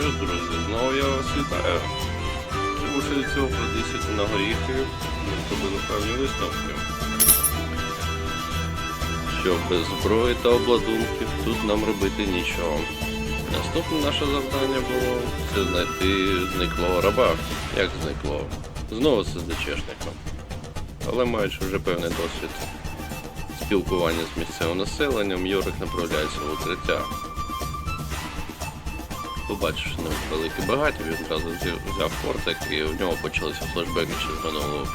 Що ж, друзі, знову я вас вітаю. Від цього продісити на горіхи ми зробили певні висновки. Що без зброї та обладунків тут нам робити нічого. Наступне наше завдання було це знайти зниклого раба. Як зниклого? Знову з СДЧшником. Але маючи вже певний досвід спілкування з місцевим населенням, Йорик направляється в укриття. Побачивши на велике багаття, він одразу взяв- фортик і в нього почалися флешбеки з минулого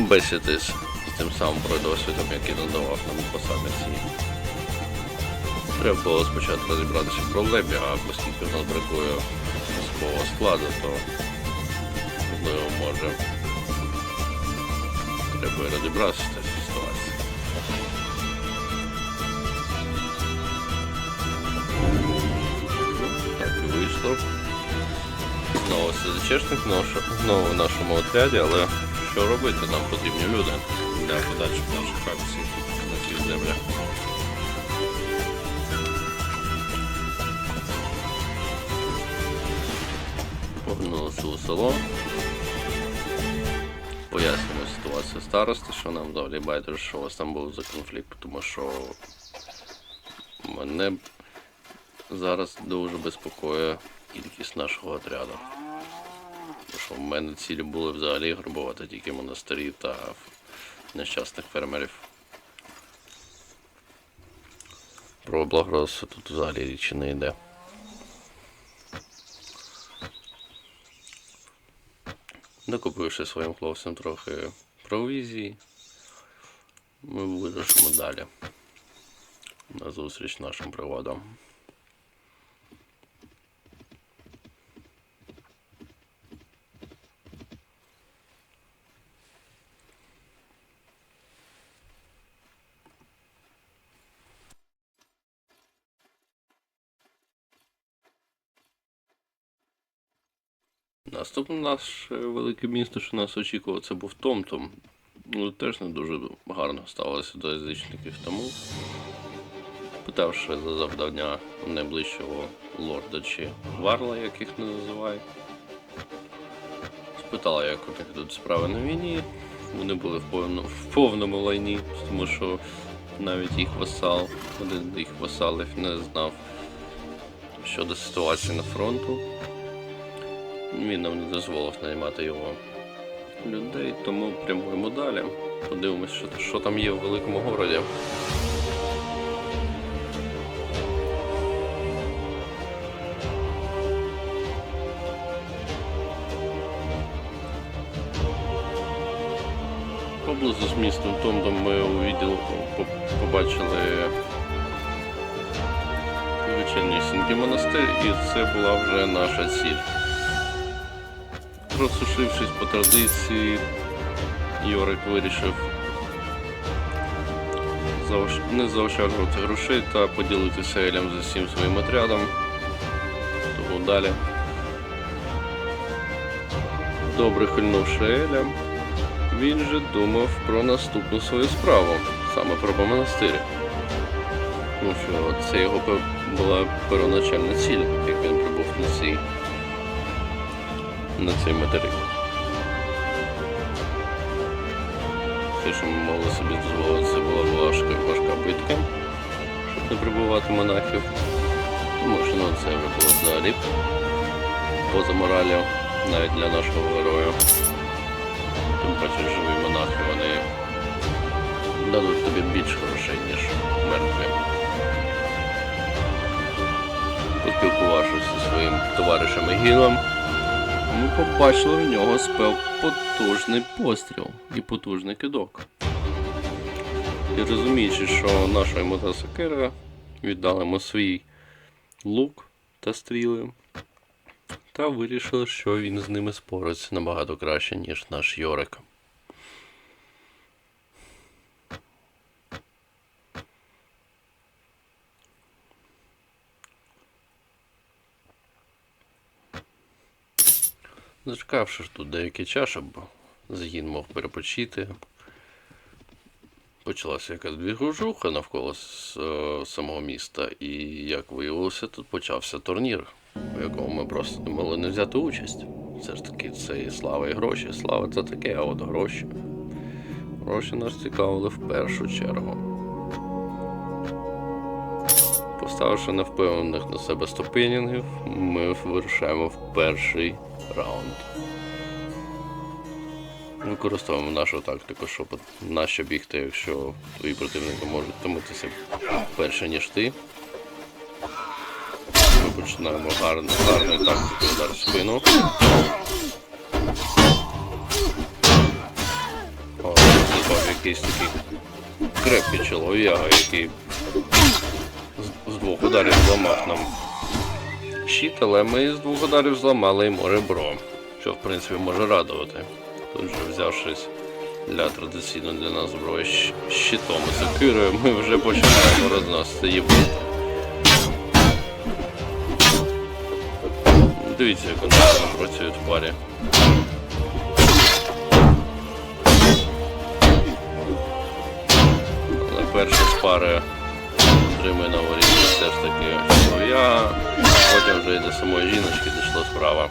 бесіди з тим самим досвідом, який надавав нам посадниці. Треба було спочатку розібратися в проблемі, а оскільки в нас бракує особового складу, то можливо може треба розібратися Вийшло. Знову СЗЧшник знову в нашому отряді, але що робити? Нам потрібні люди для подальших наших акцій на цих землях. Повернулися у село. Пояснюємо ситуацію старости, що нам взагалі байдуже, що у вас там був за конфлікт, тому що мене зараз дуже безпокоює кількість нашого отряду. Тому що в мене цілі були взагалі грабувати тільки монастирів та нещасних фермерів. Про благородство тут взагалі річі не йде. Докупивши своїм хлопцям трохи провізії, ми вирушимо далі на зустріч нашим приводам. Наступне наше велике місто, що нас очікувало, це був Томтом. Ну, теж не дуже гарно ставилося до язичників, тому, питавши за завдання найближчого лорда чи варла, як їх не називають, спитала, як у них тут справи на війні. Вони були в повному, в повному лайні, тому що навіть їх васал, один їх васалів не знав щодо ситуації на фронту. Він нам не дозволив наймати його людей, тому прямуємо далі. Подивимось, що, що там є в великому городі. Поблизу з містом Томдом ми увиділи, по- побачили звичайнісінький монастир, і це була вже наша ціль. Розсушившись по традиції, Йорик вирішив не заощаджувати грошей та поділитися Елем з усім своїм отрядом. Тому далі. Добре хильнувши Еля, він же думав про наступну свою справу, саме про монастир. Тому що це його була первоначальна ціль, як він прибув на цей на цей материк. Все, що ми могли собі дозволити, це була важка, важка битка, щоб не прибувати монахів. Тому що ну, це вже було взагалі поза моралю, навіть для нашого героя. Тим паче живі монахи, вони дадуть тобі більше грошей, ніж мертві. Поспілкувавшись зі своїм товаришем Егілом, ми побачили в нього спел потужний постріл і потужний кидок. І розуміючи, що наша йому віддалимо свій лук та стріли, та вирішили, що він з ними спориться набагато краще, ніж наш Йорик. Зачекавши ж тут деякий час, щоб загін мог перепочити, почалася якась двіжуха навколо самого міста, і як виявилося, тут почався турнір, у якому ми просто не могли не взяти участь. Все ж таки, це і слава і гроші. Слава це таке, а от гроші. Гроші нас цікавили в першу чергу. Поставивши невпевнених на себе стопенінгів, ми вирушаємо в перший раунд. Використовуємо нашу тактику, щоб нащо бігти, якщо твої противники можуть томитися перше, ніж ти. Ми починаємо гарно, гарною тактикою удар в спину. О, це якийсь такий крепкий чолов'яга, який двох ударів зламав нам щит, але ми з двох ударів зламали йому ребро, що в принципі може радувати. Тут же взявшись для традиційно для нас зброї щитом і сокирою, ми вже починаємо розносити її. Дивіться, як вони гарно працюють в парі. Але перша з пари отримує на воріт все ж таки чолов'я, а потім вже і до самої жіночки дійшла справа.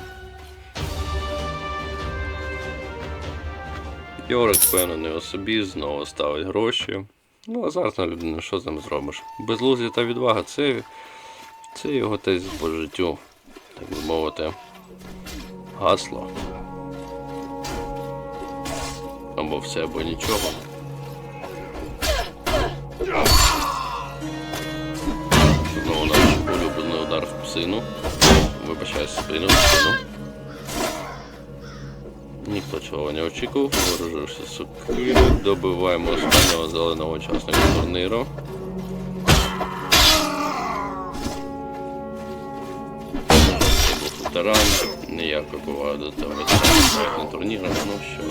Йорик впевнений у собі, знову ставить гроші. Ну, азартна людина, що з ним зробиш? Безлузя та відвага це, це його теж по життю, так би мовити, гасло. Або все, або нічого. Спину. Вибачаю, спину, спину. Ніхто цього не очікував, вооруживши сокиру, добиваємо останнього зеленого учасника турніру. Це був ветеран, ніякої поваги до того на турніру, ну що ж.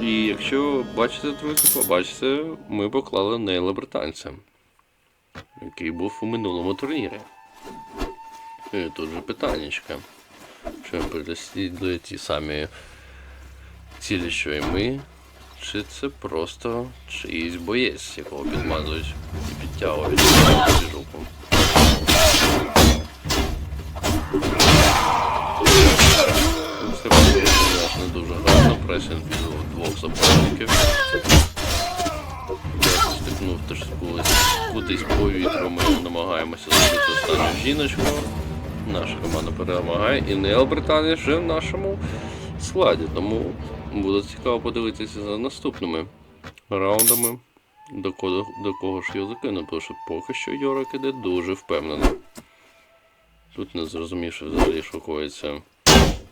І якщо бачите, друзі, побачите, ми поклали Нейла британця, який був у минулому турнірі. І тут же питаннячка. Чи переслідує ті самі цілі, що і ми, чи це просто чиїсь боєць, якого підмазують і підтягують під жопу. Це не дуже гарно, пресінг від двох супротивників. Стикнув теж кудись, повітря, ми намагаємося зробити останню жіночку. Наша команда перемагає і Нейл Британія вже в нашому складі. Тому буде цікаво подивитися за наступними раундами, до кого, до кого ж його закинуть, тому що поки що Йорик іде дуже впевнено. Тут не зрозумівши взагалі шокується,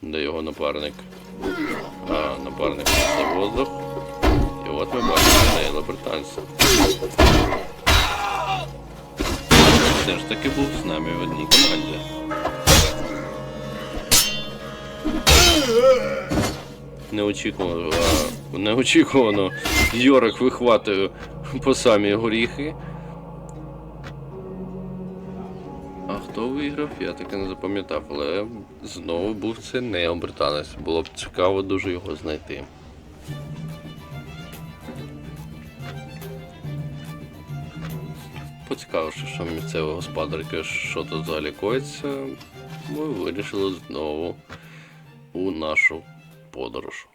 де його напарник. А, напарник це воздух. І от ми бачимо Нейла британця. Все ж таки був з нами в одній команді. Неочікувано, неочікувано Йорик вихватує по самі горіхи. А хто виграв, я таки не запам'ятав, але знову був це не британець. Було б цікаво дуже його знайти. Поцікавивши, що місцеві господарки, що тут взагалі коїться, ми вирішили знову у нашу подорож.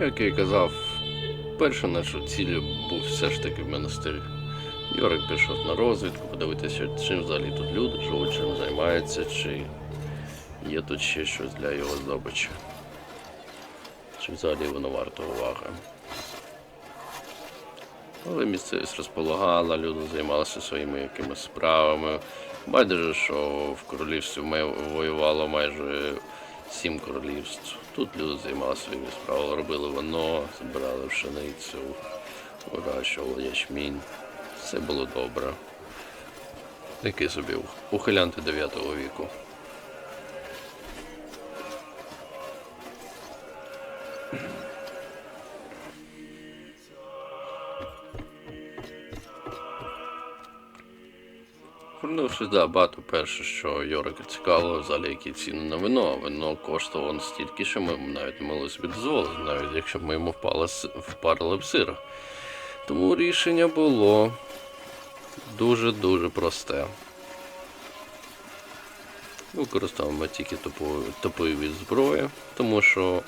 Як я казав, першою нашою ціллю був все ж таки монастир. Йорик пішов на розвідку, подивитися, чим взагалі тут люди живуть, чим займаються, чи є тут ще щось для його здобичі. Чи взагалі воно варто уваги. Але місцевість розполагала, люди займалися своїми якимись справами. Байдуже, що в королівстві воювало майже сім королівств. Тут люди займалися своїми справами, робили вино, збирали пшеницю, вирощували ячмінь. Все було добре. Такий собі ухилянти 9 віку. Вернувшись до перше, що Йорика цікавило, взагалі які ціни на вино. А Вино коштувало настільки, що ми навіть могли собі дозволити, навіть якщо ми йому впали, впарили б сира. Тому рішення було дуже-дуже просте. Використовуємо тільки топові від зброї, тому що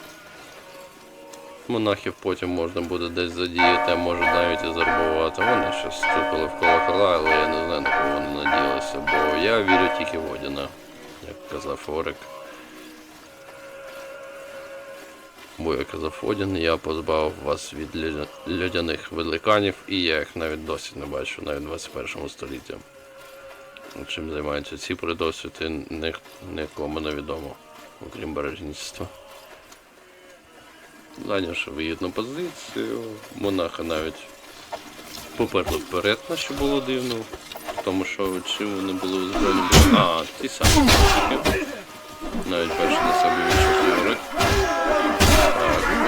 монахів потім можна буде десь задіяти, а може навіть і зарбувати. Вони ще вступили в колокола, але я не знаю, на кого вони надіялися, бо я вірю тільки в Одіна, як казав Орик. Бо як казав Одін, я позбавив вас від лю- людяних великанів, і я їх навіть досі не бачу, навіть в 21 столітті. Чим займаються ці придосвіти, нікому не відомо, окрім бережництва. Зайнявши вигідну позицію, монаха навіть поперли вперед, на що було дивно. Тому що чим вони були озброєні. А, ті самі мультики. Навіть перший на собі відчув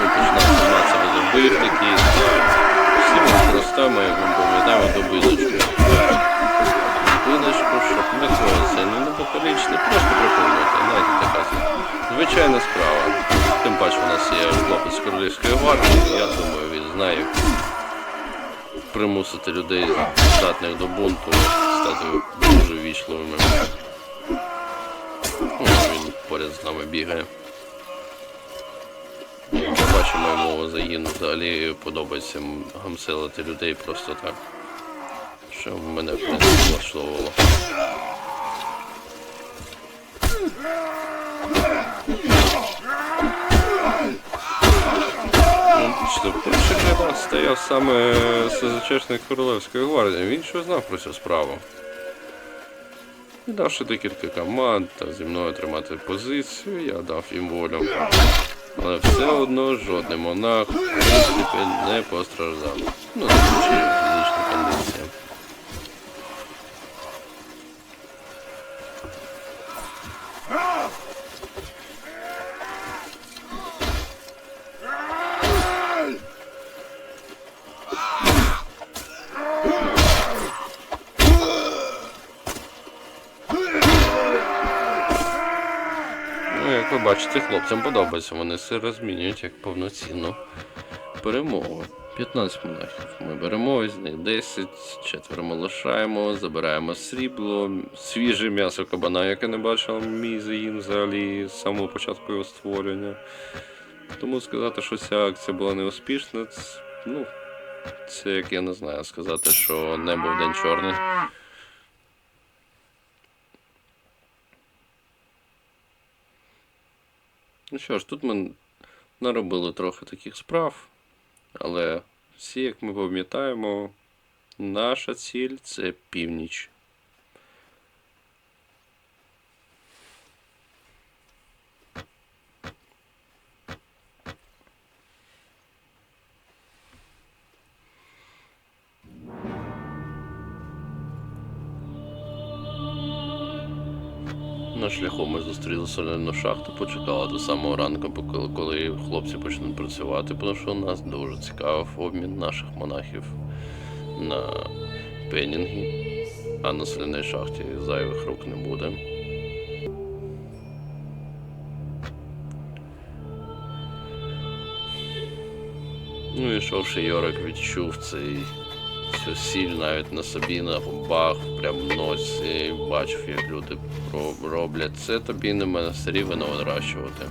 ми починаємо займатися без обих такі. Всі ми використовуємо, як ми пам'ятаємо, добилочку. Добилочку, не це не непокалічний, просто припомнити. Навіть така звичайна справа. Тим паче у нас є хлопець королівської гвардії, я думаю, він знає, примусити людей, здатних до бунту, стати дуже вічливими. Ну, він поряд з нами бігає. Бачимо, йому загін взагалі подобається гамселити людей просто так. Що мене влаштовувало. Перший рядах стояв саме СЗЧшник Королевської гвардії. Він що знав про цю справу. І давши декілька команд та зі мною тримати позицію, я дав їм волю. Але все одно жодний монах в принципі не постраждав. Ну, звичайно, фізична кондиція. Як ви бачите, хлопцям подобається. Вони все розмінюють як повноцінну перемогу. 15 монахів. Ми беремо з них 10, четверо ми лишаємо, забираємо срібло, свіже м'ясо кабана, яке не бачив мій загін взагалі з самого початку його створення. Тому сказати, що ця акція була неуспішна, це, ну, це як я не знаю, сказати, що небо в день чорне. Ну що ж, тут ми наробили трохи таких справ, але всі, як ми пам'ятаємо, наша ціль це північ. На шляху ми зустріли соляну шахту, почекали до самого ранку, коли хлопці почнуть працювати, тому що у нас дуже цікавив обмін наших монахів на пенінги, а на соляній шахті зайвих рук не буде. Ну і йшовши Йорик відчув цей сіль навіть на собі, на губах, прям в носі. Бачив, як люди роблять це тобі не монастирі вино вирощувати.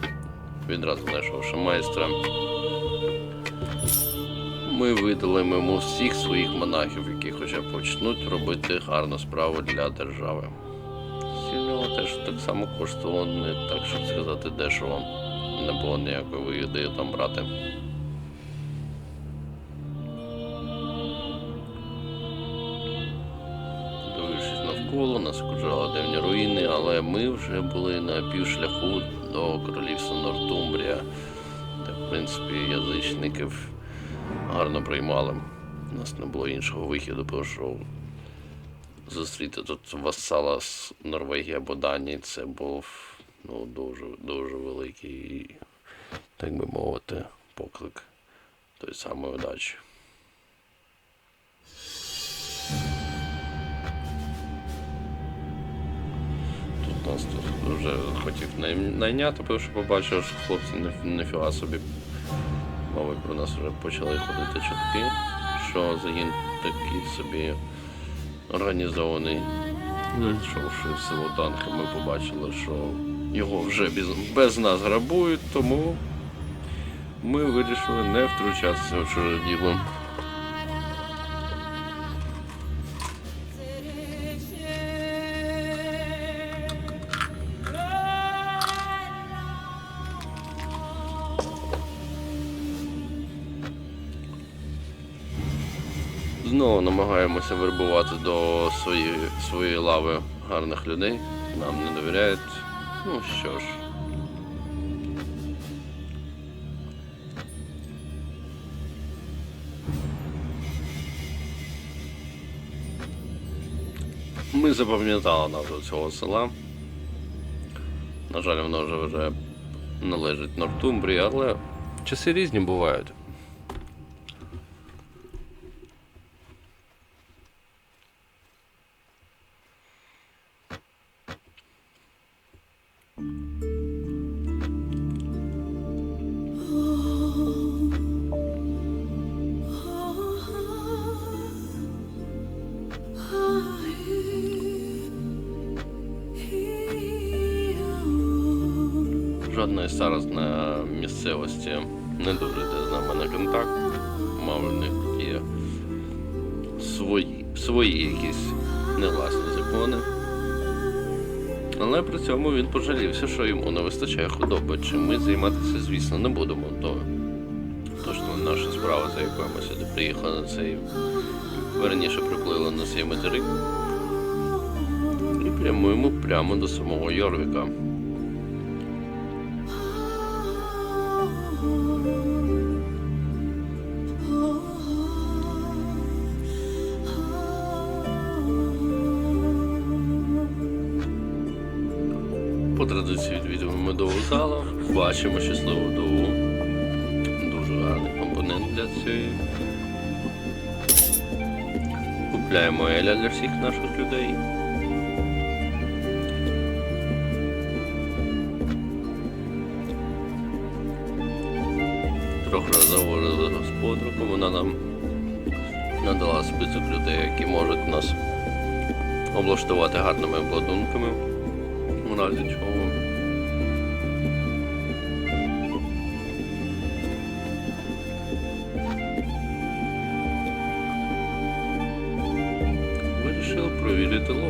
Відразу знайшовши майстра. Ми видали йому всіх своїх монахів, які хоча почнуть робити гарну справу для держави. Сіль нього теж так само коштувало, не так, щоб сказати, дешево. Не було ніякої вигоди там брати. Дивившись нас окружали дивні руїни, але ми вже були на півшляху до королівства Нортумбрія, де, в принципі, язичників гарно приймали. У нас не було іншого вихіду, тому що зустріти тут васала з Норвегії або Данії це був ну, дуже, дуже великий, так би мовити, поклик тої самої удачі. Нас тут вже хотів найняти, тому що побачив, що хлопці не, нефіга собі. Мабуть, про нас вже почали ходити чутки, що загін такий собі організований. Зайшовши в село Танки, ми побачили, що його вже без, без нас грабують, тому ми вирішили не втручатися в чуже діло. Знову намагаємося вербувати до своєї, своєї лави гарних людей. Нам не довіряють. Ну що ж. Ми запам'ятали назву цього села. На жаль, воно вже належить Нортумбрії, але часи різні бувають. Жодної зараз на місцевості не дуже йде з нами на контакт. Мав в них є свої, свої якісь негласні закони. Але при цьому він пожалівся, що йому не вистачає худоби. Чим ми займатися, звісно, не будемо. То, то що наша справа, за якою ми сюди приїхали на цей верніше приплили на цей материк. І прямуємо прямо до самого Йорвіка. Бачимо щасливу вдову. Дуже гарний компонент для цієї. Купляємо Еля для всіх наших людей. Трохи розговорили з господарком, вона нам надала список людей, які можуть нас облаштувати гарними обладунками. У разі чого.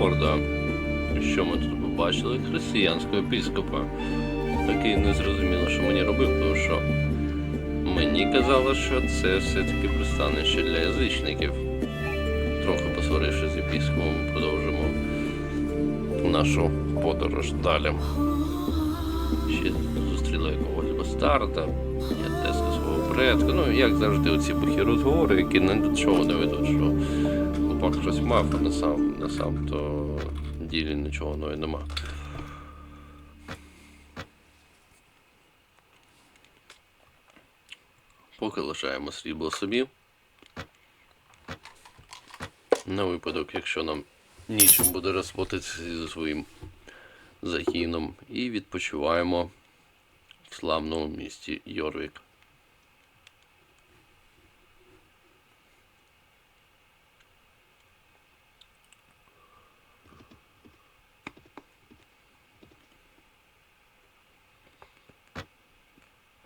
Провірити. Що ми тут побачили? Християнського епіскопа. Такий не зрозуміло, що мені робив, тому що мені казали, що це все-таки пристанище для язичників. Трохи посварившись з епіскопом, продовжимо нашу подорож далі. Ще зустріли якогось бастарда, я теска свого предка. Ну, як завжди, оці бухі розговори, які ні до чого не ведуть, що хлопак щось мав, а на сам, на сам то ділі нічого ну, нема. Поки лишаємо срібло собі. На випадок, якщо нам нічим буде розплатитися зі своїм загіном. І відпочиваємо в славному місті Йорвік.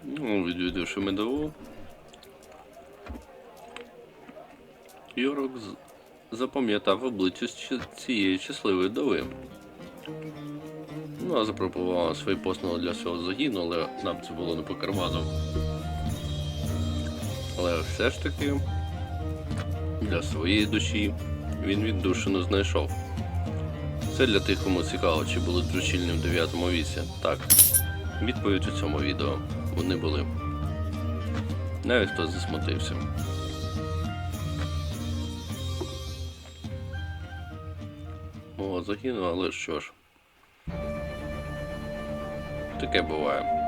Ну, відвідавши медову. Йорок запам'ятав обличчя цієї щасливої дови. Ну, а запропонував свої послуги для свого загіну, але нам це було не по карману. Але все ж таки для своєї душі він віддушину знайшов. Це для тих, кому цікаво, чи були дручільні в 9 віці. Так. Відповідь у цьому відео. Вони були. Навіть хтось засмутився. О, загинув, але що ж. Таке буває.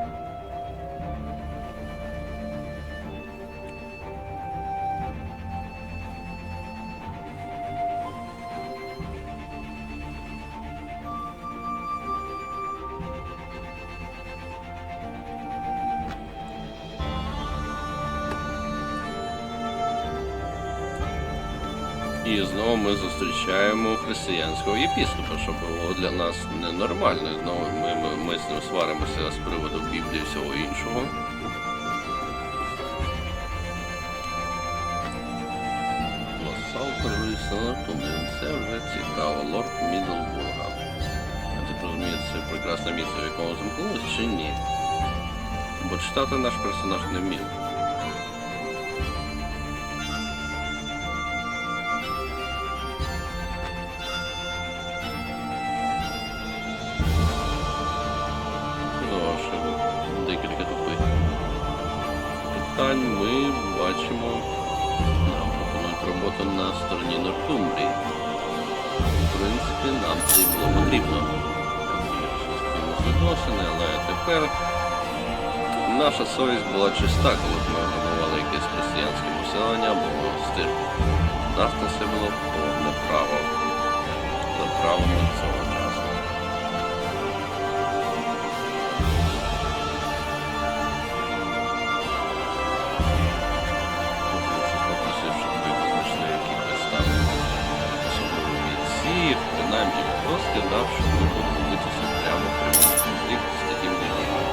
І знову ми зустрічаємо християнського єпіскопа, що було для нас ненормально. Знову ми, ми, ми з ним сваримося з приводу Біблії і всього іншого. Лосал перевівся на Це вже цікаво. Лорд Мідлбурга. Я так розумію, це прекрасне місце, в якому замкнулось, чи ні? Бо читати наш персонаж не вмів. Питань ми бачимо. Нам пропонують роботу на стороні Нортумбрії. В принципі, нам це і було потрібно. Відносини, але тепер наша совість була чиста, коли ми грабували якесь християнське поселення або монастир. У нас на це було повне право. За правами цього сказав, що ми будемо битися прямо в прямому конфлікті з таким режимом.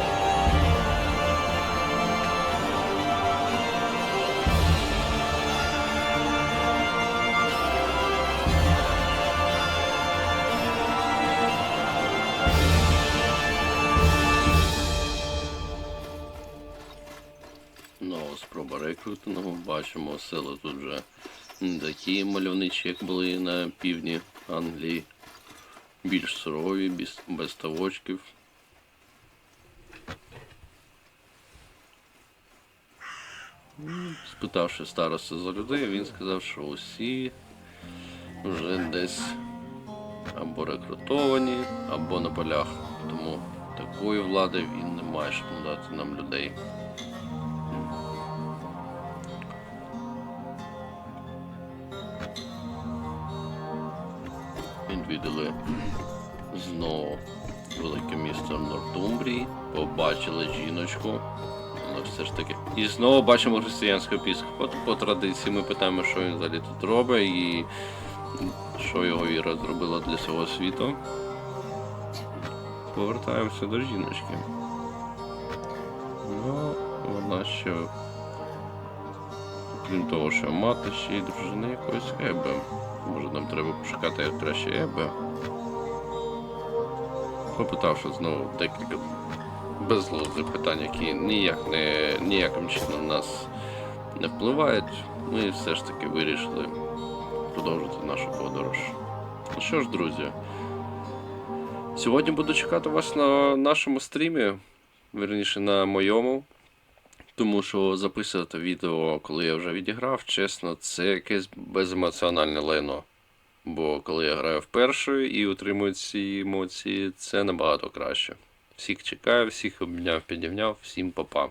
Нова спроба рекрутингу. Бачимо, сили тут вже не такі мальовничі, як були на півдні Англії. Більш сурові, без, без тавочків. Спитавши староста за людей, він сказав, що усі вже десь або рекрутовані, або на полях. Тому такої влади він не має, щоб надати нам людей. Відвідали знову велике місто Нортумбрії, побачили жіночку. Але все ж таки. І знову бачимо християнського епіскопа. По традиції ми питаємо, що він взагалі тут робить і що його віра зробила для цього світу. Повертаємося до жіночки. Ну, вона ще, крім того, що мати, ще й дружина якоїсь Ебе. Може нам треба пошукати краще Ебе. Попитавши знову декілька безглуздих питань, які ніяк не, ніяким чином нас не впливають, ми все ж таки вирішили продовжити нашу подорож. Ну що ж, друзі, сьогодні буду чекати вас на нашому стрімі, верніше на моєму. Тому що записувати відео, коли я вже відіграв, чесно, це якесь беземоціональне лайно. Бо коли я граю вперше і отримую ці емоції, це набагато краще. Всіх чекаю, всіх обняв, підівняв, всім па-па.